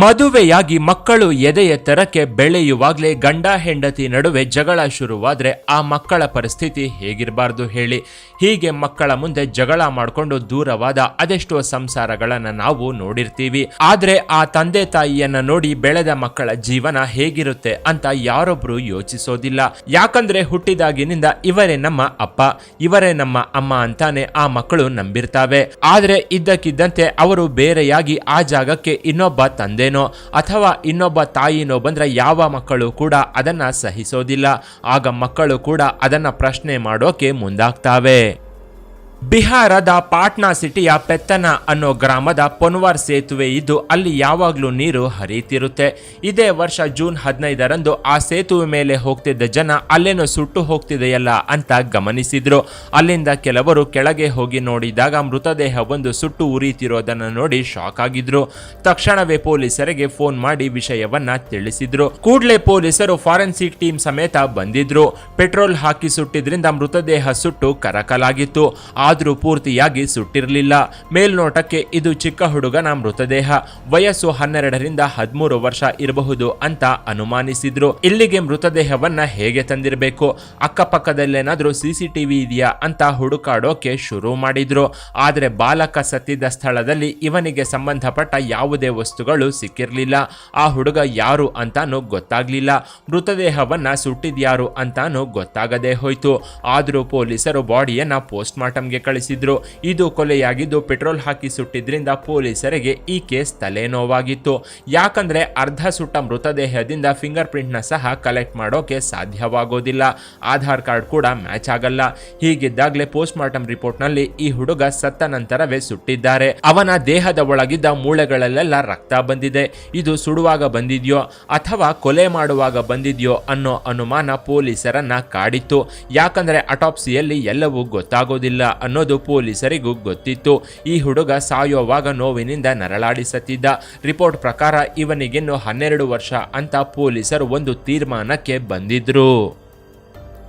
ಮದುವೆಯಾಗಿ ಮಕ್ಕಳು ಎದೆ ಎತ್ತರಕ್ಕೆ ಬೆಳೆಯುವಾಗಲೇ ಗಂಡ ಹೆಂಡತಿ ನಡುವೆ ಜಗಳ ಶುರುವಾದ್ರೆ ಆ ಮಕ್ಕಳ ಪರಿಸ್ಥಿತಿ ಹೇಗಿರಬಾರ್ದು ಹೇಳಿ. ಹೀಗೆ ಮಕ್ಕಳ ಮುಂದೆ ಜಗಳ ಮಾಡಿಕೊಂಡು ದೂರವಾದ ಅದೆಷ್ಟೋ ಸಂಸಾರಗಳನ್ನು ನಾವು ನೋಡಿರ್ತೀವಿ. ಆದರೆ ಆ ತಂದೆ ತಾಯಿಯನ್ನ ನೋಡಿ ಬೆಳೆದ ಮಕ್ಕಳ ಜೀವನ ಹೇಗಿರುತ್ತೆ ಅಂತ ಯಾರೊಬ್ರು ಯೋಚಿಸೋದಿಲ್ಲ. ಯಾಕಂದ್ರೆ ಹುಟ್ಟಿದಾಗಿನಿಂದ ಇವರೇ ನಮ್ಮ ಅಪ್ಪ, ಇವರೇ ನಮ್ಮ ಅಮ್ಮ ಅಂತಾನೆ ಆ ಮಕ್ಕಳು ನಂಬಿರ್ತಾವೆ. ಆದರೆ ಇದ್ದಕ್ಕಿದ್ದಂತೆ ಅವರು ಬೇರೆಯಾಗಿ ಆ ಜಾಗಕ್ಕೆ ಇನ್ನೊಬ್ಬ ತಂದೆನೋ ಅಥವಾ ಇನ್ನೊಬ್ಬ ತಾಯಿನೋ ಬಂದ್ರೆ ಯಾವ ಮಕ್ಕಳು ಕೂಡ ಅದನ್ನ ಸಹಿಸೋದಿಲ್ಲ. ಆಗ ಮಕ್ಕಳು ಕೂಡ ಅದನ್ನ ಪ್ರಶ್ನೆ ಮಾಡೋಕೆ ಮುಂದಾಗ್ತಾವೆ. ಬಿಹಾರದ ಪಾಟ್ನಾ ಸಿಟಿಯ ಪೆತ್ತನ ಅನ್ನೋ ಗ್ರಾಮದ ಪೊನ್ವಾರ್ ಸೇತುವೆ ಇದ್ದು ಅಲ್ಲಿ ಯಾವಾಗಲೂ ನೀರು ಹರಿಯುತ್ತಿರುತ್ತೆ. ಇದೇ ವರ್ಷ ಜೂನ್ ಹದಿನೈದರಂದು ಆ ಸೇತುವೆ ಮೇಲೆ ಹೋಗ್ತಿದ್ದ ಜನ ಅಲ್ಲೇನೋ ಸುಟ್ಟು ಹೋಗ್ತಿದೆಯಲ್ಲ ಅಂತ ಗಮನಿಸಿದ್ರು. ಅಲ್ಲಿಂದ ಕೆಲವರು ಕೆಳಗೆ ಹೋಗಿ ನೋಡಿದಾಗ ಮೃತದೇಹ ಒಂದು ಸುಟ್ಟು ಉರಿಯುತ್ತಿರೋದನ್ನು ನೋಡಿ ಶಾಕ್ ಆಗಿದ್ರು. ತಕ್ಷಣವೇ ಪೊಲೀಸರಿಗೆ ಫೋನ್ ಮಾಡಿ ವಿಷಯವನ್ನ ತಿಳಿಸಿದ್ರು. ಕೂಡಲೇ ಪೊಲೀಸರು ಫಾರೆನ್ಸಿಕ್ ಟೀಮ್ ಸಮೇತ ಬಂದಿದ್ರು. ಪೆಟ್ರೋಲ್ ಹಾಕಿ ಸುಟ್ಟಿದ್ರಿಂದ ಮೃತದೇಹ ಸುಟ್ಟು ಕರಕಲಾಗಿತ್ತು. ಆದ್ರೂ ಪೂರ್ತಿಯಾಗಿ ಸುಟ್ಟಿರಲಿಲ್ಲ. ಮೇಲ್ನೋಟಕ್ಕೆ ಇದು ಚಿಕ್ಕ ಹುಡುಗನ ಮೃತದೇಹ. ವಯಸ್ಸು ಹನ್ನೆರಡರಿಂದ ಹದಿಮೂರು ವರ್ಷ ಇರಬಹುದು ಅಂತ ಅನುಮಾನಿಸಿದ್ರು. ಇಲ್ಲಿಗೆ ಮೃತದೇಹವನ್ನ ಹೇಗೆ ತಂದಿರಬೇಕು? ಅಕ್ಕಪಕ್ಕದಲ್ಲೇನಾದ್ರೂ ಸಿಸಿಟಿವಿ ಇದೆಯಾ ಅಂತ ಹುಡುಕಾಡೋಕೆ ಶುರು ಮಾಡಿದ್ರು. ಆದರೆ ಬಾಲಕ ಸತ್ತಿದ್ದ ಸ್ಥಳದಲ್ಲಿ ಇವನಿಗೆ ಸಂಬಂಧಪಟ್ಟ ಯಾವುದೇ ವಸ್ತುಗಳು ಸಿಕ್ಕಿರಲಿಲ್ಲ. ಆ ಹುಡುಗ ಯಾರು ಅಂತಾನು ಗೊತ್ತಾಗ್ಲಿಲ್ಲ. ಮೃತದೇಹವನ್ನ ಸುಟ್ಟಿದ್ಯಾರು ಅಂತಾನು ಗೊತ್ತಾಗದೇ ಹೋಯ್ತು. ಆದರೂ ಪೊಲೀಸರು ಬಾಡಿಯನ್ನ ಪೋಸ್ಟ್ ಕಳಿಸಿದ್ರು. ಇದು ಕೊಲೆಯಾಗಿದ್ದು ಪೆಟ್ರೋಲ್ ಹಾಕಿ ಸುಟ್ಟಿದ್ರಿಂದ ಪೊಲೀಸರಿಗೆ ಈ ಕೇಸ್ ತಲೆನೋವಾಗಿತ್ತು ಯಾಕಂದ್ರೆ ಅರ್ಧ ಸುಟ್ಟ ಮೃತದೇಹದಿಂದ ಫಿಂಗರ್ ಪ್ರಿಂಟ್ನ ಸಹ ಕಲೆಕ್ಟ್ ಮಾಡೋಕೆ ಸಾಧ್ಯವಾಗೋದಿಲ್ಲ. ಆಧಾರ್ ಕಾರ್ಡ್ ಕೂಡ ಮ್ಯಾಚ್ ಆಗಲ್ಲ. ಹೀಗಿದ್ದಾಗಲೇ ಪೋಸ್ಟ್ ಮಾರ್ಟಮ್ ರಿಪೋರ್ಟ್ನಲ್ಲಿ ಈ ಹುಡುಗ ಸತ್ತ ನಂತರವೇ ಸುಟ್ಟಿದ್ದಾರೆ. ಅವನ ದೇಹದ ಒಳಗಿದ್ದ ಮೂಳೆಗಳಲ್ಲೆಲ್ಲ ರಕ್ತ ಬಂದಿದೆ. ಇದು ಸುಡುವಾಗ ಬಂದಿದ್ಯೋ ಅಥವಾ ಕೊಲೆ ಮಾಡುವಾಗ ಬಂದಿದ್ಯೋ ಅನ್ನೋ ಅನುಮಾನ ಪೊಲೀಸರನ್ನ ಕಾಡಿತ್ತು. ಯಾಕಂದ್ರೆ ಅಟಾಪ್ಸಿಯಲ್ಲಿ ಎಲ್ಲವೂ ಗೊತ್ತಾಗೋದಿಲ್ಲ ಅನ್ನೋದು ಪೊಲೀಸರಿಗೂ ಗೊತ್ತಿತ್ತು. ಈ ಹುಡುಗ ಸಾಯೋವಾಗ ನೋವಿನಿಂದ ನರಳಾಡಿಸುತ್ತಿದ್ದ. ರಿಪೋರ್ಟ್ ಪ್ರಕಾರ ಇವನಿಗಿನ್ನು ಹನ್ನೆರಡು ವರ್ಷ ಅಂತ ಪೊಲೀಸರು ಒಂದು ತೀರ್ಮಾನಕ್ಕೆ ಬಂದಿದ್ರು.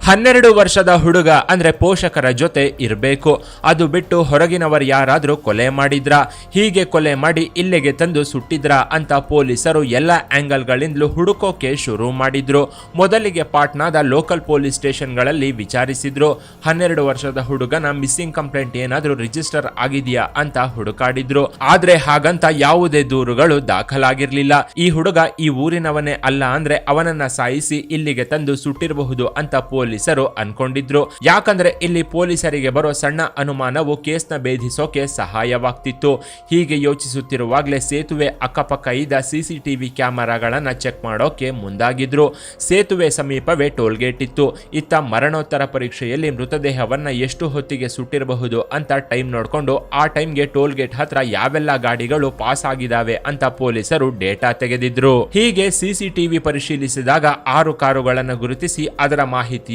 ಹನ್ನೆರಡು ವರ್ಷದ ಹುಡುಗ, ಅಂದ್ರೆ ಪೋಷಕರ ಜೊತೆ ಇರಬೇಕು. ಅದು ಬಿಟ್ಟು ಹೊರಗಿನವರು ಯಾರಾದರೂ ಕೊಲೆ ಮಾಡಿದ್ರ? ಹೀಗೆ ಕೊಲೆ ಮಾಡಿ ಇಲ್ಲಿಗೆ ತಂದು ಸುಟ್ಟಿದ್ರ ಅಂತ ಪೊಲೀಸರು ಎಲ್ಲ ಆ್ಯಂಗಲ್ಗಳಿಂದಲೂ ಹುಡುಕೋಕೆ ಶುರು ಮಾಡಿದ್ರು. ಮೊದಲಿಗೆ ಪಾಟ್ನಾದ ಲೋಕಲ್ ಪೊಲೀಸ್ ಸ್ಟೇಷನ್ಗಳಲ್ಲಿ ವಿಚಾರಿಸಿದ್ರು. ಹನ್ನೆರಡು ವರ್ಷದ ಹುಡುಗನ ಮಿಸ್ಸಿಂಗ್ ಕಂಪ್ಲೇಂಟ್ ಏನಾದರೂ ರಿಜಿಸ್ಟರ್ ಆಗಿದೆಯಾ ಅಂತ ಹುಡುಕಾಡಿದ್ರು. ಆದ್ರೆ ಹಾಗಂತ ಯಾವುದೇ ದೂರುಗಳು ದಾಖಲಾಗಿರಲಿಲ್ಲ. ಈ ಹುಡುಗ ಈ ಊರಿನವನೇ ಅಲ್ಲ ಅಂದ್ರೆ ಅವನನ್ನ ಸಾಯಿಸಿ ಇಲ್ಲಿಗೆ ತಂದು ಸುಟ್ಟಿರಬಹುದು ಅಂತ ಪೊಲೀಸರು ಅನ್ಕೊಂಡಿದ್ರು. ಯಾಕಂದ್ರೆ ಇಲ್ಲಿ ಪೊಲೀಸರಿಗೆ ಬರೋ ಸಣ್ಣ ಅನುಮಾನವು ಕೇಸ್ನ ಭೇದಿಸೋಕೆ ಸಹಾಯವಾಗ್ತಿತ್ತು. ಹೀಗೆ ಯೋಚಿಸುತ್ತಿರುವಾಗಲೇ ಸೇತುವೆ ಅಕ್ಕಪಕ್ಕ ಇದ್ದ ಸಿಸಿಟಿವಿ ಕ್ಯಾಮೆರಾಗಳನ್ನ ಚೆಕ್ ಮಾಡೋಕೆ ಮುಂದಾಗಿದ್ರು. ಸೇತುವೆ ಸಮೀಪವೇ ಟೋಲ್ಗೇಟ್ ಇತ್ತು. ಇತ್ತ ಮರಣೋತ್ತರ ಪರೀಕ್ಷೆಯಲ್ಲಿ ಮೃತದೇಹವನ್ನ ಎಷ್ಟು ಹೊತ್ತಿಗೆ ಸುಟ್ಟಿರಬಹುದು ಅಂತ ಟೈಮ್ ನೋಡಿಕೊಂಡು ಆ ಟೈಮ್ಗೆ ಟೋಲ್ ಗೇಟ್ ಹತ್ರ ಯಾವೆಲ್ಲ ಗಾಡಿಗಳು ಪಾಸ್ ಆಗಿದಾವೆ ಅಂತ ಪೊಲೀಸರು ಡೇಟಾ ತೆಗೆದಿದ್ರು. ಹೀಗೆ ಸಿಸಿಟಿವಿ ಪರಿಶೀಲಿಸಿದಾಗ ಆರು ಕಾರುಗಳನ್ನು ಗುರುತಿಸಿ ಅದರ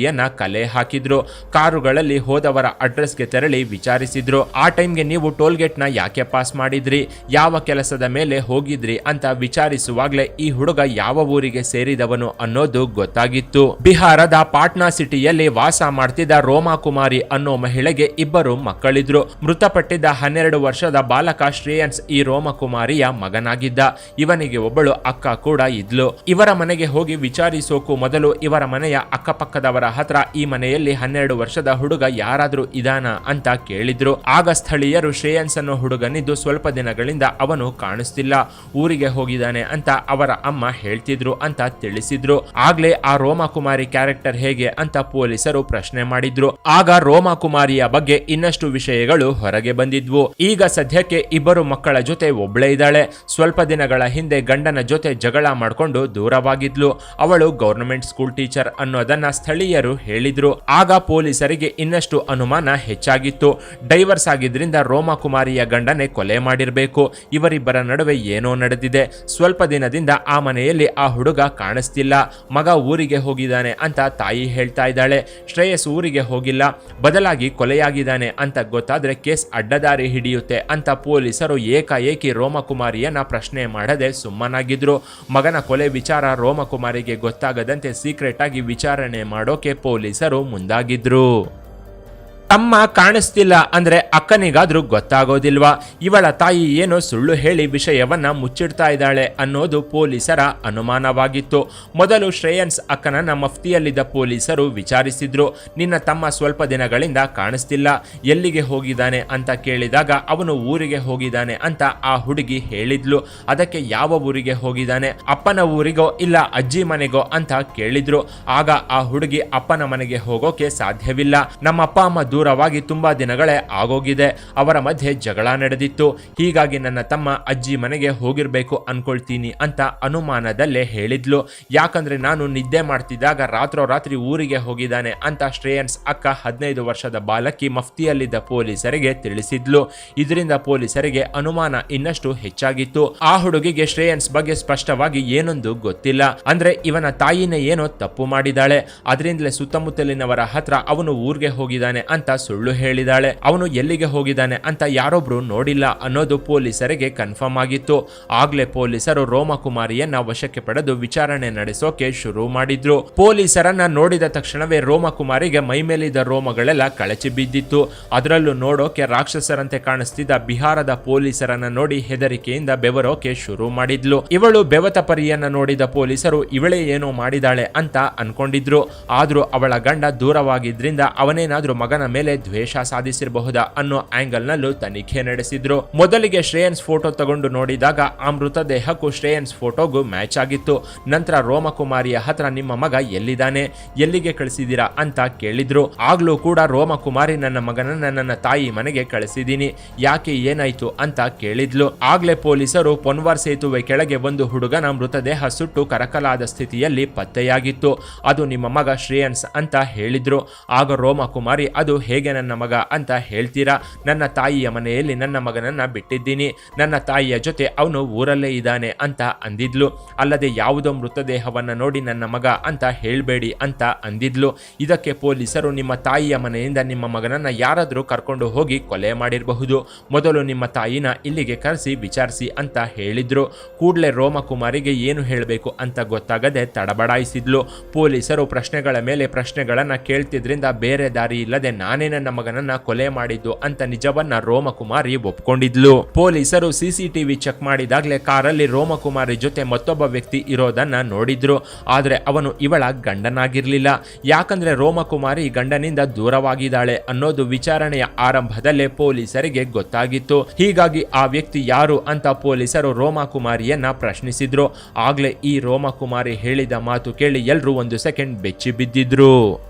ಮಾಹಿತಿಯನ್ನ ಕಲೆ ಹಾಕಿದ್ರು. ಕಾರುಗಳಲ್ಲಿ ಹೋದವರ ಅಡ್ರೆಸ್ಗೆ ತೆರಳಿ ವಿಚಾರಿಸಿದ್ರು. ಆ ಟೈಮ್ಗೆ ನೀವು ಟೋಲ್ ಗೇಟ್ನ ಯಾಕೆ ಪಾಸ್ ಮಾಡಿದ್ರಿ? ಯಾವ ಕೆಲಸದ ಮೇಲೆ ಹೋಗಿದ್ರಿ ಅಂತ ವಿಚಾರಿಸುವಾಗ್ಲೇ ಈ ಹುಡುಗ ಯಾವ ಊರಿಗೆ ಸೇರಿದವನು ಅನ್ನೋದು ಗೊತ್ತಾಗಿತ್ತು. ಬಿಹಾರದ ಪಾಟ್ನಾ ಸಿಟಿಯಲ್ಲಿ ವಾಸ ಮಾಡ್ತಿದ್ದ ರೋಮಾ ಕುಮಾರಿ ಅನ್ನೋ ಮಹಿಳೆಗೆ ಇಬ್ಬರು ಮಕ್ಕಳಿದ್ರು. ಮೃತಪಟ್ಟಿದ್ದ ಹನ್ನೆರಡು ವರ್ಷದ ಬಾಲಕ ಶ್ರೇಯನ್ಸ್ ಈ ರೋಮಕುಮಾರಿಯ ಮಗನಾಗಿದ್ದ. ಇವನಿಗೆ ಒಬ್ಬಳು ಅಕ್ಕ ಕೂಡ ಇದ್ಲು. ಇವರ ಮನೆಗೆ ಹೋಗಿ ವಿಚಾರಿಸೋಕು ಮೊದಲು ಇವರ ಮನೆಯ ಅಕ್ಕಪಕ್ಕದವರ ಹತ್ರ ಈ ಮನೆಯಲ್ಲಿ ಹನ್ನೆರಡು ವರ್ಷದ ಹುಡುಗ ಯಾರಾದ್ರೂ ಇದಾನ ಅಂತ ಕೇಳಿದ್ರು. ಆಗ ಸ್ಥಳೀಯರು ಶ್ರೇಯನ್ಸ್ ಅನ್ನೋ ಹುಡುಗನಿದ್ದು ಸ್ವಲ್ಪ ದಿನಗಳಿಂದ ಅವನು ಕಾಣಿಸ್ತಿಲ್ಲ. ಊರಿಗೆ ಹೋಗಿದ್ದಾನೆ ಅಂತ ಅವರ ಅಮ್ಮ ಹೇಳ್ತಿದ್ರು ಅಂತ ತಿಳಿಸಿದ್ರು. ಆಗ್ಲೇ ಆ ರೋಮಾಕುಮಾರಿ ಕ್ಯಾರೆಕ್ಟರ್ ಹೇಗೆ ಅಂತ ಪೊಲೀಸರು ಪ್ರಶ್ನೆ ಮಾಡಿದ್ರು. ಆಗ ರೋಮಾಕುಮಾರಿಯ ಬಗ್ಗೆ ಇನ್ನಷ್ಟು ವಿಷಯಗಳು ಹೊರಗೆ ಬಂದಿದ್ವು. ಈಗ ಸದ್ಯಕ್ಕೆ ಇಬ್ಬರು ಮಕ್ಕಳ ಜೊತೆ ಒಬ್ಳೇ ಇದ್ದಾಳೆ. ಸ್ವಲ್ಪ ದಿನಗಳ ಹಿಂದೆ ಗಂಡನ ಜೊತೆ ಜಗಳ ಮಾಡಿಕೊಂಡು ದೂರವಾಗಿದ್ಲು. ಅವಳು ಗವರ್ನಮೆಂಟ್ ಸ್ಕೂಲ್ ಟೀಚರ್ ಅನ್ನೋದನ್ನ ಸ್ಥಳೀಯರು ಹೇಳಿದ್ರು. ಆಗ ಪೊಲೀಸರಿಗೆ ಇನ್ನಷ್ಟು ಅನುಮಾನ ಹೆಚ್ಚಾಗಿತ್ತು. ಡೈವರ್ಸ್ ಆಗಿದ್ರಿಂದ ರೋಮಕುಮಾರಿಯ ಗಂಡನೇ ಕೊಲೆ ಮಾಡಿರಬೇಕು. ಇವರಿಬ್ಬರ ನಡುವೆ ಏನೋ ನಡೆದಿದೆ. ಸ್ವಲ್ಪ ದಿನದಿಂದ ಆ ಮನೆಯಲ್ಲಿ ಆ ಹುಡುಗ ಕಾಣಿಸ್ತಿಲ್ಲ. ಮಗ ಊರಿಗೆ ಹೋಗಿದ್ದಾನೆ ಅಂತ ತಾಯಿ ಹೇಳ್ತಾ ಇದ್ದಾಳೆ. ಶ್ರೇಯಸ್ ಊರಿಗೆ ಹೋಗಿಲ್ಲ. ಬದಲಾಗಿ ಕೊಲೆಯಾಗಿದ್ದಾನೆ ಅಂತ ಗೊತ್ತಾದ್ರೆ ಕೇಸ್ ಅಡ್ಡದಾರಿ ಹಿಡಿಯುತ್ತೆ ಅಂತ ಪೊಲೀಸರು ಏಕಾಏಕಿ ರೋಮಕುಮಾರಿಯನ್ನ ಪ್ರಶ್ನೆ ಮಾಡದೆ ಸುಮ್ಮನಾಗಿದ್ರು. ಮಗನ ಕೊಲೆ ವಿಚಾರ ರೋಮಕುಮಾರಿಗೆ ಗೊತ್ತಾಗದಂತೆ ಸೀಕ್ರೆಟ್ ಆಗಿ ವಿಚಾರಣೆ ಮಾಡೋಕೆ ಪೊಲೀಸರು ಮುಂದಾಗಿದ್ರು. ತಮ್ಮ ಕಾಣಿಸ್ತಿಲ್ಲ ಅಂದ್ರೆ ಅಕ್ಕನಿಗಾದ್ರೂ ಗೊತ್ತಾಗೋದಿಲ್ವಾ? ಇವಳ ತಾಯಿ ಏನೋ ಸುಳ್ಳು ಹೇಳಿ ವಿಷಯವನ್ನ ಮುಚ್ಚಿಡ್ತಾ ಇದ್ದಾಳೆ ಅನ್ನೋದು ಪೊಲೀಸರ ಅನುಮಾನವಾಗಿತ್ತು. ಮೊದಲು ಶ್ರೇಯನ್ಸ್ ಅಕ್ಕನನ್ನ ಮಫ್ತಿಯಲ್ಲಿದ್ದ ಪೊಲೀಸರು ವಿಚಾರಿಸಿದ್ರು. ನಿನ್ನ ತಮ್ಮ ಸ್ವಲ್ಪ ದಿನಗಳಿಂದ ಕಾಣಿಸ್ತಿಲ್ಲ. ಎಲ್ಲಿಗೆ ಹೋಗಿದ್ದಾನೆ ಅಂತ ಕೇಳಿದಾಗ ಅವನು ಊರಿಗೆ ಹೋಗಿದ್ದಾನೆ ಅಂತ ಆ ಹುಡುಗಿ ಹೇಳಿದ್ಲು. ಅದಕ್ಕೆ ಯಾವ ಊರಿಗೆ ಹೋಗಿದ್ದಾನೆ? ಅಪ್ಪನ ಊರಿಗೋ ಇಲ್ಲ ಅಜ್ಜಿ ಮನೆಗೋ ಅಂತ ಕೇಳಿದ್ರು. ಆಗ ಆ ಹುಡುಗಿ ಅಪ್ಪನ ಮನೆಗೆ ಹೋಗೋಕೆ ಸಾಧ್ಯವಿಲ್ಲ. ನಮ್ಮ ಅಪ್ಪ ಅಮ್ಮ ದೂರವಾಗಿ ತುಂಬಾ ದಿನಗಳೇ ಆಗೋಗಿದೆ. ಅವರ ಮಧ್ಯೆ ಜಗಳ ನಡೆದಿತ್ತು. ಹೀಗಾಗಿ ನನ್ನ ತಮ್ಮ ಅಜ್ಜಿ ಮನೆಗೆ ಹೋಗಿರ್ಬೇಕು ಅನ್ಕೊಳ್ತೀನಿ ಅಂತ ಅನುಮಾನದಲ್ಲೇ ಹೇಳಿದ್ಲು. ಯಾಕಂದ್ರೆ ನಾನು ನಿದ್ದೆ ಮಾಡ್ತಿದ್ದಾಗ ರಾತ್ರೋರಾತ್ರಿ ಊರಿಗೆ ಹೋಗಿದ್ದಾನೆ ಅಂತ ಶ್ರೇಯನ್ಸ್ ಅಕ್ಕ ಹದಿನೈದು ವರ್ಷದ ಬಾಲಕಿ ಮಫ್ತಿಯಲ್ಲಿದ್ದ ಪೊಲೀಸರಿಗೆ ತಿಳಿಸಿದ್ಲು. ಇದರಿಂದ ಪೊಲೀಸರಿಗೆ ಅನುಮಾನ ಇನ್ನಷ್ಟು ಹೆಚ್ಚಾಗಿತ್ತು. ಆ ಹುಡುಗಿಗೆ ಶ್ರೇಯನ್ಸ್ ಬಗ್ಗೆ ಸ್ಪಷ್ಟವಾಗಿ ಏನೊಂದು ಗೊತ್ತಿಲ್ಲ. ಅಂದ್ರೆ ಇವನ ತಾಯಿನೇ ಏನೋ ತಪ್ಪು ಮಾಡಿದಾಳೆ ಅದರಿಂದಲೇ ಸುತ್ತಮುತ್ತಲಿನವರ ಹತ್ರ ಅವನು ಊರಿಗೆ ಹೋಗಿದ್ದಾನೆ ಅಂತ ಸುಳ್ಳು ಹೇಳಿದಾಳೆ. ಅವನು ಎಲ್ಲಿಗೆ ಹೋಗಿದ್ದಾನೆ ಅಂತ ಯಾರೊಬ್ರು ನೋಡಿಲ್ಲ ಅನ್ನೋದು ಪೊಲೀಸರಿಗೆ ಕನ್ಫರ್ಮ್ ಆಗಿತ್ತು. ಆಗ್ಲೇ ಪೊಲೀಸರು ರೋಮಕುಮಾರಿಯನ್ನ ವಶಕ್ಕೆ ಪಡೆದು ವಿಚಾರಣೆ ನಡೆಸೋಕೆ ಶುರು ಮಾಡಿದ್ರು. ಪೊಲೀಸರನ್ನ ನೋಡಿದ ತಕ್ಷಣವೇ ರೋಮಕುಮಾರಿಗೆ ಮೈಮೇಲಿದ್ದ ರೋಮಗಳೆಲ್ಲ ಕಳಚಿ ಬಿದ್ದಿತ್ತು. ಅದರಲ್ಲೂ ನೋಡೋಕೆ ರಾಕ್ಷಸರಂತೆ ಕಾಣಿಸ್ತಿದ್ದ ಬಿಹಾರದ ಪೊಲೀಸರನ್ನ ನೋಡಿ ಹೆದರಿಕೆಯಿಂದ ಬೆವರೋಕೆ ಶುರು ಮಾಡಿದ್ಲು. ಇವಳು ಬೆವತ ಪರಿಯನ್ನ ನೋಡಿದ ಪೊಲೀಸರು ಇವಳೇ ಏನೋ ಮಾಡಿದಾಳೆ ಅಂತ ಅನ್ಕೊಂಡಿದ್ರು. ಆದ್ರೂ ಅವಳ ಗಂಡ ದೂರವಾಗಿದ್ರಿಂದ ಅವನೇನಾದ್ರೂ ಮಗನ ಮೇಲೆ ದ್ವೇಷ ಸಾಧಿಸಿರಬಹುದಾ ಅನ್ನೋ ಆಂಗಲ್ ನಲ್ಲೂ ತನಿಖೆ ನಡೆಸಿದ್ರು. ಮೊದಲಿಗೆ ಶ್ರೇಯನ್ಸ್ ಫೋಟೋ ತಗೊಂಡು ನೋಡಿದಾಗ ಆ ಮೃತದೇಹಕ್ಕೂ ಶ್ರೇಯನ್ಸ್ ಫೋಟೋಗೂ ಮ್ಯಾಚ್ ಆಗಿತ್ತು. ನಂತರ ರೋಮಕುಮಾರಿಯ ಹತ್ರ ನಿಮ್ಮ ಮಗ ಎಲ್ಲಿದ್ದಾನೆ, ಎಲ್ಲಿಗೆ ಕಳಿಸಿದೀರಾ ಅಂತ ಕೇಳಿದ್ರು. ಆಗ್ಲೂ ಕೂಡ ರೋಮಕುಮಾರಿ ನನ್ನ ಮಗನನ್ನ ನನ್ನ ತಾಯಿ ಮನೆಗೆ ಕಳಿಸಿದೀನಿ ಯಾಕೆ ಏನಾಯ್ತು ಅಂತ ಕೇಳಿದ್ಲು. ಆಗ್ಲೇ ಪೊಲೀಸರು ಪೊನ್ವಾರ್ ಸೇತುವೆ ಕೆಳಗೆ ಒಂದು ಹುಡುಗನ ಮೃತದೇಹ ಸುಟ್ಟು ಕರಕಲಾದ ಸ್ಥಿತಿಯಲ್ಲಿ ಪತ್ತೆಯಾಗಿತ್ತು. ಅದು ನಿಮ್ಮ ಮಗ ಶ್ರೇಯನ್ಸ್ ಅಂತ ಹೇಳಿದ್ರು. ಆಗ ರೋಮಕುಮಾರಿ ಅದು ಹೇಗೆ ನನ್ನ ಮಗ ಅಂತ ಹೇಳ್ತೀರಾ? ನನ್ನ ತಾಯಿಯ ಮನೆಯಲ್ಲಿ ನನ್ನ ಮಗನನ್ನು ಬಿಟ್ಟಿದ್ದೀನಿ. ನನ್ನ ತಾಯಿಯ ಜೊತೆ ಅವನು ಊರಲ್ಲೇ ಇದ್ದಾನೆ ಅಂತ ಅಂದಿದ್ಲು. ಅಲ್ಲದೆ ಯಾವುದೋ ಮೃತದೇಹವನ್ನು ನೋಡಿ ನನ್ನ ಮಗ ಅಂತ ಹೇಳಬೇಡಿ ಅಂತ ಅಂದಿದ್ಲು. ಇದಕ್ಕೆ ಪೊಲೀಸರು ನಿಮ್ಮ ತಾಯಿಯ ಮನೆಯಿಂದ ನಿಮ್ಮ ಮಗನನ್ನು ಯಾರಾದರೂ ಕರ್ಕೊಂಡು ಹೋಗಿ ಕೊಲೆ ಮಾಡಿರಬಹುದು. ಮೊದಲು ನಿಮ್ಮ ತಾಯಿನ ಇಲ್ಲಿಗೆ ಕರೆಸಿ ವಿಚಾರಿಸಿ ಅಂತ ಹೇಳಿದ್ರು. ಕೂಡಲೇ ರೋಮಕುಮಾರಿಗೆ ಏನು ಹೇಳಬೇಕು ಅಂತ ಗೊತ್ತಾಗದೆ ತಡಬಡಾಯಿಸಿದ್ಲು. ಪೊಲೀಸರು ಪ್ರಶ್ನೆಗಳ ಮೇಲೆ ಪ್ರಶ್ನೆಗಳನ್ನು ಕೇಳ್ತಿದ್ರಿಂದ ಬೇರೆ ದಾರಿ ಇಲ್ಲದೆ ನಾನೇ ನನ್ನ ಮಗನನ್ನ ಕೊಲೆ ಮಾಡಿದ್ದು ಅಂತ ನಿಜವನ್ನ ರೋಮಕುಮಾರಿ ಒಪ್ಕೊಂಡಿದ್ಲು. ಪೊಲೀಸರು ಸಿಸಿಟಿವಿ ಚೆಕ್ ಮಾಡಿದಾಗಲೇ ಕಾರಲ್ಲಿ ರೋಮಕುಮಾರಿ ಜೊತೆ ಮತ್ತೊಬ್ಬ ವ್ಯಕ್ತಿ ಇರೋದನ್ನ ನೋಡಿದ್ರು. ಆದ್ರೆ ಅವನು ಇವಳ ಗಂಡನಾಗಿರ್ಲಿಲ್ಲ. ಯಾಕಂದ್ರೆ ರೋಮಕುಮಾರಿ ಗಂಡನಿಂದ ದೂರವಾಗಿದ್ದಾಳೆ ಅನ್ನೋದು ವಿಚಾರಣೆಯ ಆರಂಭದಲ್ಲೇ ಪೊಲೀಸರಿಗೆ ಗೊತ್ತಾಗಿತ್ತು. ಹೀಗಾಗಿ ಆ ವ್ಯಕ್ತಿ ಯಾರು ಅಂತ ಪೊಲೀಸರು ರೋಮಕುಮಾರಿಯನ್ನ ಪ್ರಶ್ನಿಸಿದ್ರು. ಆಗ್ಲೇ ಈ ರೋಮಕುಮಾರಿ ಹೇಳಿದ ಮಾತು ಕೇಳಿ ಎಲ್ಲರೂ ಒಂದು ಸೆಕೆಂಡ್ ಬೆಚ್ಚಿ ಬಿದ್ದಿದ್ರು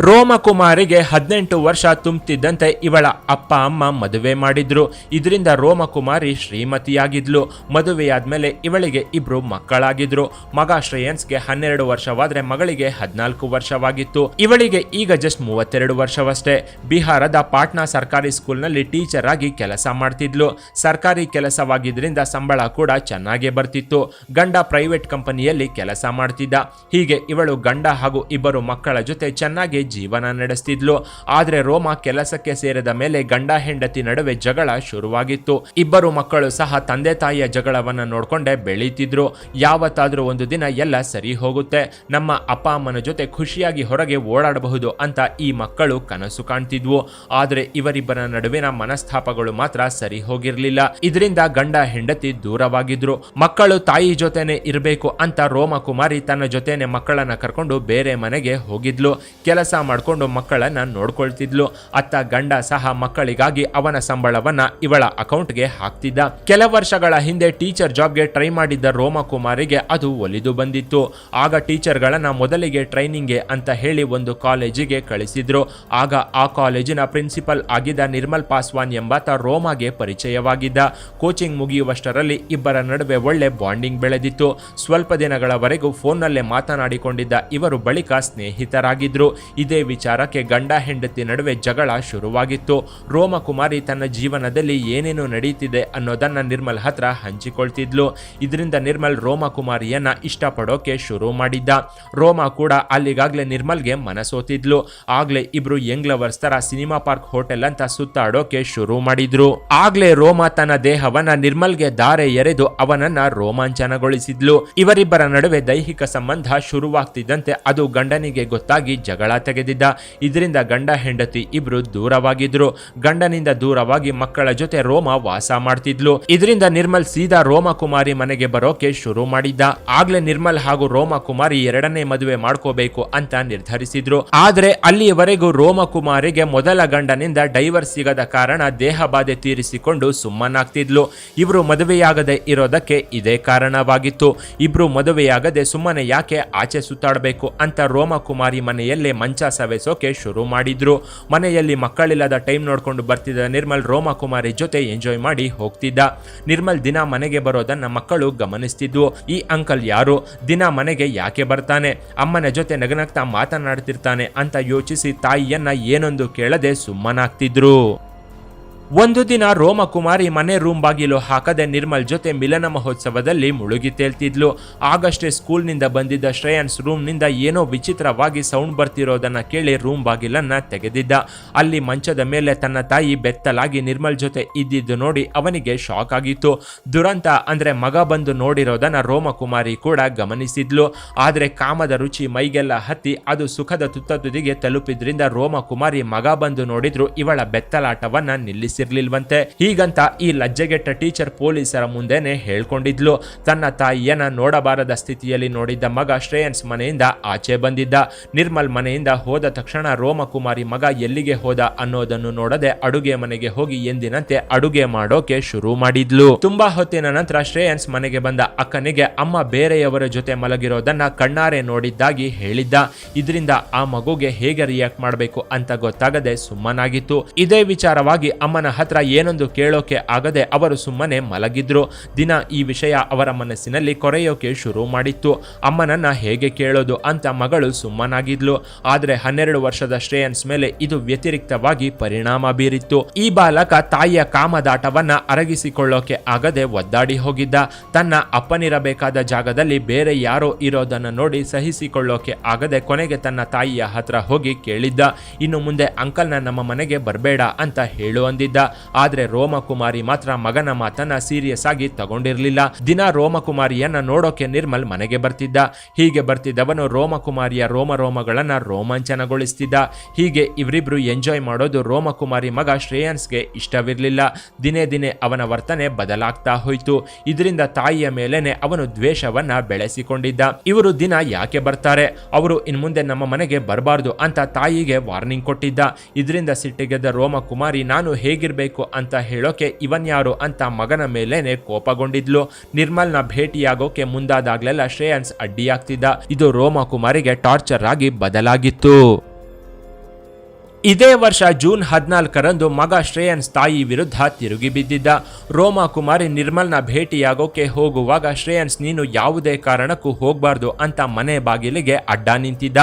ರೋಮಕುಮಾರಿಗೆ ಹದಿನೆಂಟು ವರ್ಷ ತುಂಬುತ್ತಿದ್ದಂತೆ ಇವಳ ಅಪ್ಪ ಅಮ್ಮ ಮದುವೆ ಮಾಡಿದ್ರು. ಇದರಿಂದ ರೋಮಕುಮಾರಿ ಶ್ರೀಮತಿಯಾಗಿದ್ಲು. ಮದುವೆಯಾದ್ಮೇಲೆ ಇವಳಿಗೆ ಇಬ್ರು ಮಕ್ಕಳಾಗಿದ್ರು. ಮಗ ಶ್ರೇಯನ್ಸ್ಗೆ ಹನ್ನೆರಡು ವರ್ಷವಾದ್ರೆ ಮಗಳಿಗೆ ಹದಿನಾಲ್ಕು ವರ್ಷವಾಗಿತ್ತು. ಇವಳಿಗೆ ಈಗ ಜಸ್ಟ್ ಮೂವತ್ತೆರಡು ವರ್ಷವಷ್ಟೇ. ಬಿಹಾರದ ಪಾಟ್ನಾ ಸರ್ಕಾರಿ ಸ್ಕೂಲ್ನಲ್ಲಿ ಟೀಚರ್ ಆಗಿ ಕೆಲಸ ಮಾಡ್ತಿದ್ಲು. ಸರ್ಕಾರಿ ಕೆಲಸವಾಗಿದ್ದರಿಂದ ಸಂಬಳ ಕೂಡ ಚೆನ್ನಾಗೇ ಬರ್ತಿತ್ತು. ಗಂಡ ಪ್ರೈವೇಟ್ ಕಂಪನಿಯಲ್ಲಿ ಕೆಲಸ ಮಾಡ್ತಿದ್ದ. ಹೀಗೆ ಇವಳು ಗಂಡ ಹಾಗೂ ಇಬ್ಬರು ಮಕ್ಕಳ ಜೊತೆ ಚೆನ್ನಾಗಿ ಜೀವನ ನಡೆಸ್ತಿದ್ಲು. ಆದ್ರೆ ರೋಮಾ ಕೆಲಸಕ್ಕೆ ಸೇರಿದ ಮೇಲೆ ಗಂಡ ಹೆಂಡತಿ ನಡುವೆ ಜಗಳ ಶುರುವಾಗಿತ್ತು. ಇಬ್ಬರು ಮಕ್ಕಳು ಸಹ ತಂದೆ ತಾಯಿಯ ಜಗಳವನ್ನ ನೋಡ್ಕೊಂಡೆ ಬೆಳೀತಿದ್ರು. ಯಾವತ್ತಾದ್ರೂ ಒಂದು ದಿನ ಎಲ್ಲ ಸರಿ ಹೋಗುತ್ತೆ. ನಮ್ಮ ಅಪ್ಪ ಅಮ್ಮನ ಜೊತೆ ಖುಷಿಯಾಗಿ ಹೊರಗೆ ಓಡಾಡಬಹುದು ಅಂತ ಈ ಮಕ್ಕಳು ಕನಸು ಕಾಣ್ತಿದ್ವು. ಆದ್ರೆ ಇವರಿಬ್ಬರ ನಡುವಿನ ಮನಸ್ತಾಪಗಳು ಮಾತ್ರ ಸರಿ ಹೋಗಿರ್ಲಿಲ್ಲ. ಇದರಿಂದ ಗಂಡ ಹೆಂಡತಿ ದೂರವಾಗಿದ್ರು. ಮಕ್ಕಳು ತಾಯಿ ಜೊತೆನೆ ಇರಬೇಕು ಅಂತ ರೋಮಕುಮಾರಿ ತನ್ನ ಜೊತೆನೆ ಮಕ್ಕಳನ್ನ ಕರ್ಕೊಂಡು ಬೇರೆ ಮನೆಗೆ ಹೋಗಿದ್ಲು. ಕೆಲಸ ಮಾಡ್ಕೊಂಡು ಮಕ್ಕಳನ್ನ ನೋಡ್ಕೊಳ್ತಿದ್ಲು. ಅತ್ತ ಗಂಡ ಸಹ ಮಕ್ಕಳಿಗಾಗಿ ಅವನ ಸಂಬಳವನ್ನ ಇವಳ ಅಕೌಂಟ್ಗೆ ಹಾಕ್ತಿದ್ದ. ಕೆಲ ವರ್ಷಗಳ ಹಿಂದೆ ಟೀಚರ್ ಜಾಬ್ಗೆ ಟ್ರೈ ಮಾಡಿದ್ದ ರೋಮಕುಮಾರಿಗೆ ಅದು ಒಲಿದು ಬಂದಿತ್ತು. ಆಗ ಟೀಚರ್ಗಳನ್ನ ಮೊದಲಿಗೆ ಟ್ರೈನಿಂಗ್ಗೆ ಅಂತ ಹೇಳಿ ಒಂದು ಕಾಲೇಜಿಗೆ ಕಳಿಸಿದ್ರು. ಆಗ ಆ ಕಾಲೇಜಿನ ಪ್ರಿನ್ಸಿಪಲ್ ಆಗಿದ್ದ ನಿರ್ಮಲ್ ಪಾಸ್ವಾನ್ ಎಂಬಾತ ರೋಮಾಗೆ ಪರಿಚಯವಾಗಿದ್ದ. ಕೋಚಿಂಗ್ ಮುಗಿಯುವಷ್ಟರಲ್ಲಿ ಇಬ್ಬರ ನಡುವೆ ಒಳ್ಳೆ ಬಾಂಡಿಂಗ್ ಬೆಳೆದಿತ್ತು. ಸ್ವಲ್ಪ ದಿನಗಳವರೆಗೂ ಫೋನ್ನಲ್ಲೇ ಮಾತನಾಡಿಕೊಂಡಿದ್ದ ಇವರು ಬಳಿಕ ಸ್ನೇಹಿತರಾಗಿದ್ರು. ಇದೇ ವಿಚಾರಕ್ಕೆ ಗಂಡ ಹೆಂಡತಿ ನಡುವೆ ಜಗಳ ಶುರುವಾಗಿತ್ತು. ರೋಮಕುಮಾರಿ ತನ್ನ ಜೀವನದಲ್ಲಿ ಏನೇನು ನಡೀತಿದೆ ಅನ್ನೋದನ್ನ ನಿರ್ಮಲ್ ಹತ್ರ ಹಂಚಿಕೊಳ್ತಿದ್ಲು. ಇದರಿಂದ ನಿರ್ಮಲ್ ರೋಮಕುಮಾರಿಯನ್ನ ಇಷ್ಟಪಡೋಕೆ ಶುರು ಮಾಡಿದ್ದ. ರೋಮ ಕೂಡ ಅಲ್ಲಿಗಾಗ್ಲೇ ನಿರ್ಮಲ್ಗೆ ಮನಸೋತಿದ್ಲು. ಆಗ್ಲೇ ಇಬ್ರು ಯಂಗ್ ಲವರ್ಸ್ ತರ ಸಿನಿಮಾ ಪಾರ್ಕ್ ಹೋಟೆಲ್ ಅಂತ ಸುತ್ತಾಡೋಕೆ ಶುರು ಮಾಡಿದ್ರು. ಆಗ್ಲೇ ರೋಮ ತನ್ನ ದೇಹವನ್ನ ನಿರ್ಮಲ್ಗೆ ದಾರೆ ಎರೆದು ಅವನನ್ನ ರೋಮಾಂಚನಗೊಳಿಸಿದ್ಲು. ಇವರಿಬ್ಬರ ನಡುವೆ ದೈಹಿಕ ಸಂಬಂಧ ಶುರುವಾಗ್ತಿದ್ದಂತೆ ಅದು ಗಂಡನಿಗೆ ಗೊತ್ತಾಗಿ ಜಗಳ ತೆಗೆದಿದ್ದ. ಇದರಿಂದ ಗಂಡ, ಹೆಂಡತಿ ಇಬ್ರು ದೂರವಾಗಿದ್ರು. ಗಂಡನಿಂದ ದೂರವಾಗಿ ಮಕ್ಕಳ ಜೊತೆ ರೋಮ ವಾಸ ಮಾಡ್ತಿದ್ಲು. ಇದರಿಂದ ನಿರ್ಮಲ್ ಸೀದಾ ರೋಮ ಕುಮಾರಿ ಮನೆಗೆ ಬರೋಕೆ ಶುರು ಮಾಡಿದ್ದ. ಆಗ್ಲೇ ನಿರ್ಮಲ್ ಹಾಗೂ ರೋಮ ಕುಮಾರಿ ಎರಡನೇ ಮದುವೆ ಮಾಡ್ಕೋಬೇಕು ಅಂತ ನಿರ್ಧರಿಸಿದ್ರು. ಆದ್ರೆ ಅಲ್ಲಿಯವರೆಗೂ ರೋಮ ಕುಮಾರಿಗೆ ಮೊದಲ ಗಂಡನಿಂದ ಡೈವರ್ಸ್ ಸಿಗದ ಕಾರಣ ದೇಹ ಬಾಧೆ ತೀರಿಸಿಕೊಂಡು ಸುಮ್ಮನಾಗ್ತಿದ್ಲು. ಇವರು ಮದುವೆಯಾಗದೆ ಇರೋದಕ್ಕೆ ಇದೇ ಕಾರಣವಾಗಿತ್ತು. ಇಬ್ರು ಮದುವೆಯಾಗದೆ ಸುಮ್ಮನೆ ಯಾಕೆ ಆಚೆ ಸುತ್ತಾಡಬೇಕು ಅಂತ ರೋಮ ಕುಮಾರಿ ಮನೆಯಲ್ಲೇ ಮಂಚ ಸವೆಸೋಕೆ ಶುರು ಮಾಡಿದ್ರು. ಮನೆಯಲ್ಲಿ ಮಕ್ಕಳಿಲ್ಲದ ಟೈಮ್ ನೋಡಿಕೊಂಡು ಬರ್ತಿದ್ದ ನಿರ್ಮಲ್ ರೋಮಾಕುಮಾರಿ ಜೊತೆ ಎಂಜಾಯ್ ಮಾಡಿ ಹೋಗ್ತಿದ್ದ. ನಿರ್ಮಲ್ ದಿನ ಮನೆಗೆ ಬರೋದನ್ನ ಮಕ್ಕಳು ಗಮನಿಸ್ತಿದ್ವು. ಈ ಅಂಕಲ್ ಯಾರು? ದಿನ ಮನೆಗೆ ಯಾಕೆ ಬರ್ತಾನೆ? ಅಮ್ಮನ ಜೊತೆ ನಗನಗ್ತಾ ಮಾತನಾಡ್ತಿರ್ತಾನೆ ಅಂತ ಯೋಚಿಸಿ ತಾಯಿಯನ್ನ ಏನೊಂದು ಕೇಳದೆ ಸುಮ್ಮನಾಗ್ತಿದ್ರು. ಒಂದು ದಿನ ರೋಮಕುಮಾರಿ ಮನೆ ರೂಮ್ ಬಾಗಿಲು ಹಾಕದೆ ನಿರ್ಮಲ್ ಜೊತೆ ಮಿಲನ ಮಹೋತ್ಸವದಲ್ಲಿ ಮುಳುಗಿ ತೇಲ್ತಿದ್ಲು. ಆಗಷ್ಟೇ ಸ್ಕೂಲ್ನಿಂದ ಬಂದಿದ್ದ ಶ್ರೇಯನ್ಸ್ ರೂಮ್ನಿಂದ ಏನೋ ವಿಚಿತ್ರವಾಗಿ ಸೌಂಡ್ ಬರ್ತಿರೋದನ್ನ ಕೇಳಿ ರೂಮ್ ಬಾಗಿಲನ್ನ ತೆಗೆದಿದ್ದ. ಅಲ್ಲಿ ಮಂಚದ ಮೇಲೆ ತನ್ನ ತಾಯಿ ಬೆತ್ತಲಾಗಿ ನಿರ್ಮಲ್ ಜೊತೆ ಇದ್ದಿದ್ದು ನೋಡಿ ಅವನಿಗೆ ಶಾಕ್ ಆಗಿತ್ತು. ದುರಂತ ಅಂದ್ರೆ ಮಗ ಬಂದು ನೋಡಿರೋದನ್ನ ರೋಮಕುಮಾರಿ ಕೂಡ ಗಮನಿಸಿದ್ಲು. ಆದರೆ ಕಾಮದ ರುಚಿ ಮೈಗೆಲ್ಲ ಹತ್ತಿ ಅದು ಸುಖದ ತುತ್ತ ತುದಿಗೆ ತಲುಪಿದ್ರಿಂದ ರೋಮಕುಮಾರಿ ಮಗ ಬಂದು ನೋಡಿದ್ರು ಇವಳ ಬೆತ್ತಲಾಟವನ್ನ ನಿಲ್ಲಿಸಿರ್ಲಿಲ್ವಂತೆ ಹೀಗಂತ ಈ ಲಜ್ಜೆಗೆಟ್ಟ ಟೀಚರ್ ಪೊಲೀಸರ ಮುಂದೆನೆ ಹೇಳ್ಕೊಂಡಿದ್ಲು. ತನ್ನ ತಾಯಿಯನ್ನ ನೋಡಬಾರದ ಸ್ಥಿತಿಯಲ್ಲಿ ನೋಡಿದ್ದ ಮಗ ಶ್ರೇಯನ್ಸ್ ಮನೆಯಿಂದ ಆಚೆ ಬಂದಿದ್ದ. ನಿರ್ಮಲ್ ಮನೆಯಿಂದ ಹೋದ ತಕ್ಷಣ ರೋಮಕುಮಾರಿ ಮಗ ಎಲ್ಲಿಗೆ ಹೋದ ಅನ್ನೋದನ್ನು ನೋಡದೆ ಅಡುಗೆ ಮನೆಗೆ ಹೋಗಿ ಎಂದಿನಂತೆ ಅಡುಗೆ ಮಾಡೋಕೆ ಶುರು ಮಾಡಿದ್ಲು. ತುಂಬಾ ಹೊತ್ತಿನ ನಂತರ ಶ್ರೇಯನ್ಸ್ ಮನೆಗೆ ಬಂದ ಅಕ್ಕನಿಗೆ ಅಮ್ಮ ಬೇರೆಯವರ ಜೊತೆ ಮಲಗಿರೋದನ್ನ ಕಣ್ಣಾರೆ ನೋಡಿದ್ದಾಗಿ ಹೇಳಿದ್ದ. ಇದರಿಂದ ಆ ಮಗುಗೆ ಹೇಗೆ ರಿಯಾಕ್ಟ್ ಮಾಡಬೇಕು ಅಂತ ಗೊತ್ತಾಗದೆ ಸುಮ್ಮನಾಗಿತ್ತು. ಇದೇ ವಿಚಾರವಾಗಿ ಅಮ್ಮನ ಹತ್ರ ಏನೊಂದು ಕೇಳೋಕೆ ಆಗದೆ ಅವರು ಸುಮ್ಮನೆ ಮಲಗಿದ್ರು. ದಿನ ಈ ವಿಷಯ ಅವರ ಮನಸ್ಸಿನಲ್ಲಿ ಕೊರೆಯೋಕೆ ಶುರು ಮಾಡಿತ್ತು. ಅಮ್ಮನನ್ನ ಹೇಗೆ ಕೇಳೋದು ಅಂತ ಮಗಳು ಸುಮ್ಮನಾಗಿದ್ಲು. ಆದರೆ ಹನ್ನೆರಡು ವರ್ಷದ ಶ್ರೇಯನ್ಸ್ ಮೇಲೆ ಇದು ವ್ಯತಿರಿಕ್ತವಾಗಿ ಪರಿಣಾಮ ಬೀರಿತ್ತು. ಈ ಬಾಲಕ ತಾಯಿಯ ಕಾಮದಾಟವನ್ನ ಅರಗಿಸಿಕೊಳ್ಳೋಕೆ ಆಗದೆ ಒದ್ದಾಡಿ ಹೋಗಿದ್ದ. ತನ್ನ ಅಪ್ಪನಿರಬೇಕಾದ ಜಾಗದಲ್ಲಿ ಬೇರೆ ಯಾರೋ ಇರೋದನ್ನ ನೋಡಿ ಸಹಿಸಿಕೊಳ್ಳೋಕೆ ಆಗದೆ ಕೊನೆಗೆ ತನ್ನ ತಾಯಿಯ ಹತ್ರ ಹೋಗಿ ಕೇಳಿದ್ದ. ಇನ್ನು ಮುಂದೆ ಅಂಕಲ್ನ ನಮ್ಮ ಮನೆಗೆ ಬರಬೇಡ ಅಂತ ಹೇಳು ಅಂದಿದ್ದ. ಆದ್ರೆ ರೋಮಕುಮಾರಿ ಮಾತ್ರ ಮಗನ ಮಾತನ್ನ ಸೀರಿಯಸ್ ಆಗಿ ತಗೊಂಡಿರಲಿಲ್ಲ. ದಿನ ರೋಮಕುಮಾರಿಯನ್ನ ನೋಡೋಕೆ ನಿರ್ಮಲ್ ಮನೆಗೆ ಬರ್ತಿದ್ದ. ಹೀಗೆ ಬರ್ತಿದ್ದವನು ರೋಮಕುಮಾರಿಯ ರೋಮ ರೋಮಗಳನ್ನ ರೋಮಾಂಚನಗೊಳಿಸ್ತಿದ್ದ. ಹೀಗೆ ಇವರಿಬ್ರು ಎಂಜಾಯ್ ಮಾಡೋದು ರೋಮಕುಮಾರಿ ಮಗ ಶ್ರೇಯನ್ಸ್ಗೆ ಇಷ್ಟವಿರಲಿಲ್ಲ. ದಿನೇ ದಿನೇ ಅವನ ವರ್ತನೆ ಬದಲಾಗ್ತಾ ಹೋಯ್ತು. ಇದರಿಂದ ತಾಯಿಯ ಮೇಲೇನೆ ಅವನು ದ್ವೇಷವನ್ನ ಬೆಳೆಸಿಕೊಂಡಿದ್ದ. ಇವರು ದಿನ ಯಾಕೆ ಬರ್ತಾರೆ? ಅವರು ಇನ್ಮುಂದೆ ನಮ್ಮ ಮನೆಗೆ ಬರಬಾರ್ದು ಅಂತ ತಾಯಿಗೆ ವಾರ್ನಿಂಗ್ ಕೊಟ್ಟಿದ್ದ. ಇದರಿಂದ ಸಿಟ್ಟಿಗೆದ್ದ ರೋಮಕುಮಾರಿ, ನಾನು ಹೇಗಿರ್ಬೇಕು ಅಂತ ಹೇಳೋಕೆ ಇವನ್ ಯಾರು ಅಂತ ಮಗನ ಮೇಲೇನೆ ಕೋಪಗೊಂಡಿದ್ಲು. ನಿರ್ಮಲ್ನ ಭೇಟಿಯಾಗೋಕೆ ಮುಂದಾದಾಗ್ಲೆಲ್ಲ ಶ್ರೇಯನ್ಸ್ ಅಡ್ಡಿಯಾಗ್ತಿದ್ದ. ಇದು ರೋಮಕುಮಾರಿಗೆ ಟಾರ್ಚರ್ ಆಗಿ ಬದಲಾಗಿತ್ತು. ಇದೇ ವರ್ಷ ಜೂನ್ ಹದಿನಾಲ್ಕರಂದು ಮಗ ಶ್ರೇಯನ್ಸ್ ತಾಯಿ ವಿರುದ್ಧ ತಿರುಗಿ ಬಿದ್ದಿದ್ದ. ರೋಮಾ ಕುಮಾರಿ ನಿರ್ಮಲ್ನ ಭೇಟಿಯಾಗೋಕೆ ಹೋಗುವಾಗ ಶ್ರೇಯನ್ಸ್, ನೀನು ಯಾವುದೇ ಕಾರಣಕ್ಕೂ ಹೋಗಬಾರ್ದು ಅಂತ ಮನೆ ಬಾಗಿಲಿಗೆ ಅಡ್ಡ ನಿಂತಿದ್ದ.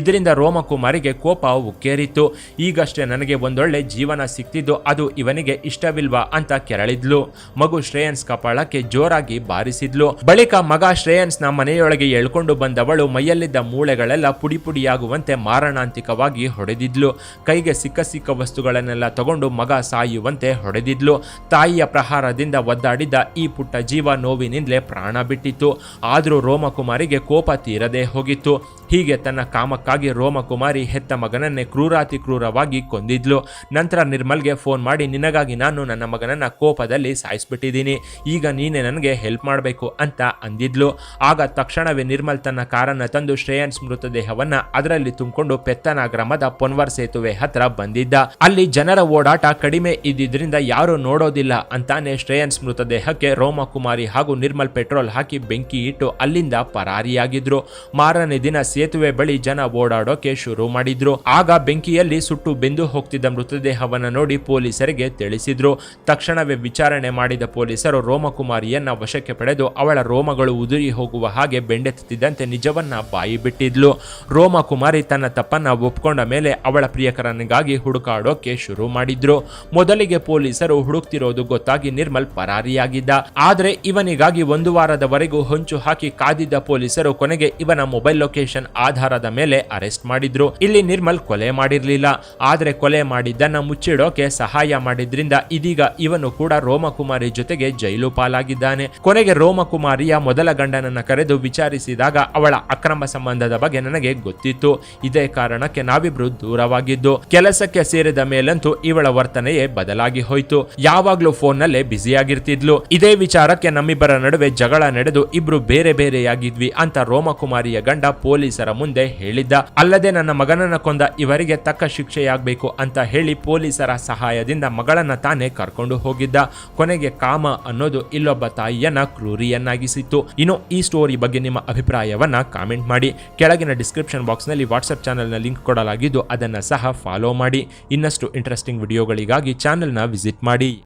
ಇದರಿಂದ ರೋಮಕುಮಾರಿಗೆ ಕೋಪ ಉಕ್ಕೇರಿತ್ತು. ಈಗಷ್ಟೇ ನನಗೆ ಒಂದೊಳ್ಳೆ ಜೀವನ ಸಿಕ್ತಿದ್ದು, ಅದು ಇವನಿಗೆ ಇಷ್ಟವಿಲ್ವಾ ಅಂತ ಕೆರಳಿದ್ಲು. ಮಗು ಶ್ರೇಯನ್ಸ್ ಕಪಾಳಕ್ಕೆ ಜೋರಾಗಿ ಬಾರಿಸಿದ್ಲು. ಬಳಿಕ ಮಗ ಶ್ರೇಯನ್ಸ್ನ ಮನೆಯೊಳಗೆ ಎಳ್ಕೊಂಡು ಬಂದವಳು ಮೈಯಲ್ಲಿದ್ದ ಮೂಳೆಗಳೆಲ್ಲ ಪುಡಿ ಪುಡಿಯಾಗುವಂತೆ ಮಾರಣಾಂತಿಕವಾಗಿ ಹೊಡೆದಿದ್ಲು. ಕೈಗೆ ಸಿಕ್ಕ ಸಿಕ್ಕ ವಸ್ತುಗಳನ್ನೆಲ್ಲ ತಗೊಂಡು ಮಗ ಸಾಯುವಂತೆ ಹೊಡೆದಿದ್ಲು. ತಾಯಿಯ ಪ್ರಹಾರದಿಂದ ಒದ್ದಾಡಿದ್ದ ಈ ಪುಟ್ಟ ಜೀವ ನೋವಿನಿಂದಲೇ ಪ್ರಾಣ ಬಿಟ್ಟಿತ್ತು. ಆದರೂ ರೋಮಕುಮಾರಿಗೆ ಕೋಪ ತೀರದೆ ಹೋಗಿತ್ತು. ಹೀಗೆ ತನ್ನ ಕಾಮಕ್ಕಾಗಿ ರೋಮಕುಮಾರಿ ಹೆತ್ತ ಮಗನನ್ನೇ ಕ್ರೂರಾತಿ ಕ್ರೂರವಾಗಿ ಕೊಂದಿದ್ಲು. ನಂತರ ನಿರ್ಮಲ್ಗೆ ಫೋನ್ ಮಾಡಿ, ನಿನಗಾಗಿ ನಾನು ನನ್ನ ಮಗನನ್ನ ಕೋಪದಲ್ಲಿ ಸಾಯಿಸ್ಬಿಟ್ಟಿದ್ದೀನಿ. ಈಗ ನೀನೆ ನನಗೆ ಹೆಲ್ಪ್ ಮಾಡಬೇಕು ಅಂತ ಅಂದಿದ್ಲು. ಆಗ ತಕ್ಷಣವೇ ನಿರ್ಮಲ್ ತನ್ನ ಕಾರನ್ನು ತಂದು ಶ್ರೇಯನ್ಸ್ ಮೃತದೇಹವನ್ನು ಅದರಲ್ಲಿ ತುಂಬಿಕೊಂಡು ಪೆತ್ತನ ಗ್ರಾಮದ ಪೊನ್ವರ್ ಸೇತುವೆ ಹತ್ರ ಬಂದಿದ್ದ. ಅಲ್ಲಿ ಜನರ ಓಡಾಟ ಕಡಿಮೆ ಇದ್ದಿದ್ರಿಂದ ಯಾರು ನೋಡೋದಿಲ್ಲ ಅಂತಾನೆ ಶ್ರೇಯನ್ಸ್ ಮೃತದೇಹಕ್ಕೆ ರೋಮಕುಮಾರಿ ಹಾಗೂ ನಿರ್ಮಲ್ ಪೆಟ್ರೋಲ್ ಹಾಕಿ ಬೆಂಕಿ ಇಟ್ಟು ಅಲ್ಲಿಂದ ಪರಾರಿಯಾಗಿದ್ರು. ಮಾರನೇ ದಿನ ಸೇತುವೆ ಬಳಿ ಜನ ಓಡಾಡೋಕೆ ಶುರು ಮಾಡಿದ್ರು. ಆಗ ಬೆಂಕಿಯಲ್ಲಿ ಸುಟ್ಟು ಬೆಂದು ಹೋಗ್ತಿದ್ದ ಮೃತದೇಹವನ್ನ ನೋಡಿ ಪೊಲೀಸರಿಗೆ ತಿಳಿಸಿದ್ರು. ತಕ್ಷಣವೇ ವಿಚಾರಣೆ ಮಾಡಿದ ಪೊಲೀಸರು ರೋಮಕುಮಾರಿಯನ್ನ ವಶಕ್ಕೆ ಪಡೆದು ಅವಳ ರೋಮಗಳು ಉದುರಿ ಹೋಗುವ ಹಾಗೆ ಬೆಂಡೆತ್ತಿದ್ದಂತೆ ನಿಜವನ್ನ ಬಾಯಿ ಬಿಟ್ಟಿದ್ಲು ರೋಮಕುಮಾರಿ ತನ್ನ ತಪ್ಪನ್ನ ಒಪ್ಕೊಂಡ ಮೇಲೆ ಅವಳ ಪ್ರಿಯಕರ ಸಹೋದರನಿಗಾಗಿ ಹುಡುಕಾಡೋಕೆ ಶುರು ಮಾಡಿದ್ರು. ಮೊದಲಿಗೆ ಪೊಲೀಸರು ಹುಡುಕ್ತಿರೋದು ಗೊತ್ತಾಗಿ ನಿರ್ಮಲ್ ಪರಾರಿಯಾಗಿದ್ದ. ಆದ್ರೆ ಇವನಿಗಾಗಿ ಒಂದು ವಾರದವರೆಗೂ ಹೊಂಚು ಹಾಕಿ ಕಾದಿದ್ದ ಪೊಲೀಸರು ಕೊನೆಗೆ ಇವನ ಮೊಬೈಲ್ ಲೊಕೇಶನ್ ಆಧಾರದ ಮೇಲೆ ಅರೆಸ್ಟ್ ಮಾಡಿದ್ರು. ಇಲ್ಲಿ ನಿರ್ಮಲ್ ಕೊಲೆ ಮಾಡಿರಲಿಲ್ಲ. ಆದ್ರೆ ಕೊಲೆ ಮಾಡಿದ್ದನ್ನ ಮುಚ್ಚಿಡೋಕೆ ಸಹಾಯ ಮಾಡಿದ್ರಿಂದ ಇದೀಗ ಇವನು ಕೂಡ ರೋಮಕುಮಾರಿ ಜೊತೆಗೆ ಜೈಲು ಪಾಲಾಗಿದ್ದಾನೆ. ಕೊನೆಗೆ ರೋಮಕುಮಾರಿಯ ಮೊದಲ ಗಂಡನನ್ನ ಕರೆದು ವಿಚಾರಿಸಿದಾಗ ಅವಳ ಅಕ್ರಮ ಸಂಬಂಧದ ಬಗ್ಗೆ ನನಗೆ ಗೊತ್ತಿತ್ತು. ಇದೇ ಕಾರಣಕ್ಕೆ ನಾವಿಬ್ರು ದೂರವಾಗಿದ್ದು. ಕೆಲಸಕ್ಕೆ ಸೇರಿದ ಮೇಲಂತೂ ಇವಳ ವರ್ತನೆಯೇ ಬದಲಾಗಿ ಹೋಯ್ತು. ಯಾವಾಗ್ಲೂ ಫೋನ್ ನಲ್ಲೇ ಬ್ಯುಸಿಯಾಗಿರ್ತಿದ್ಲು. ಇದೇ ವಿಚಾರಕ್ಕೆ ನಮ್ಮಿಬ್ಬರ ನಡುವೆ ಜಗಳ ನಡೆದು ಇಬ್ರು ಬೇರೆ ಬೇರೆಯಾಗಿದ್ವಿ ಅಂತ ರೋಮಕುಮಾರಿಯ ಗಂಡ ಪೊಲೀಸರ ಮುಂದೆ ಹೇಳಿದ್ದ. ಅಲ್ಲದೆ ನನ್ನ ಮಗನನ್ನ ಕೊಂದ ಇವರಿಗೆ ತಕ್ಕ ಶಿಕ್ಷೆಯಾಗಬೇಕು ಅಂತ ಹೇಳಿ ಪೊಲೀಸರ ಸಹಾಯದಿಂದ ಮಗಳನ್ನ ತಾನೇ ಕರ್ಕೊಂಡು ಹೋಗಿದ್ದ. ಕೊನೆಗೆ ಕಾಮ ಅನ್ನೋದು ಇಲ್ಲೊಬ್ಬ ತಾಯಿಯನ್ನ ಕ್ರೂರಿಯನ್ನಾಗಿಸಿತ್ತು. ಇನ್ನು ಈ ಸ್ಟೋರಿ ಬಗ್ಗೆ ನಿಮ್ಮ ಅಭಿಪ್ರಾಯವನ್ನ ಕಾಮೆಂಟ್ ಮಾಡಿ. ಕೆಳಗಿನ ಡಿಸ್ಕ್ರಿಪ್ಷನ್ ಬಾಕ್ಸ್ನಲ್ಲಿ ವಾಟ್ಸ್ಆಪ್ ಚಾನೆಲ್ನ ಲಿಂಕ್ ಕೊಡಲಾಗಿದ್ದು ಅದನ್ನ ಸಹ ಫಾಲೋ ಮಾಡಿ. ಇನ್ನಷ್ಟು ಇಂಟ್ರೆಸ್ಟಿಂಗ್ ವಿಡಿಯೋಗಳಿಗಾಗಿ ಚಾನೆಲ್ನ ವಿಸಿಟ್ ಮಾಡಿ.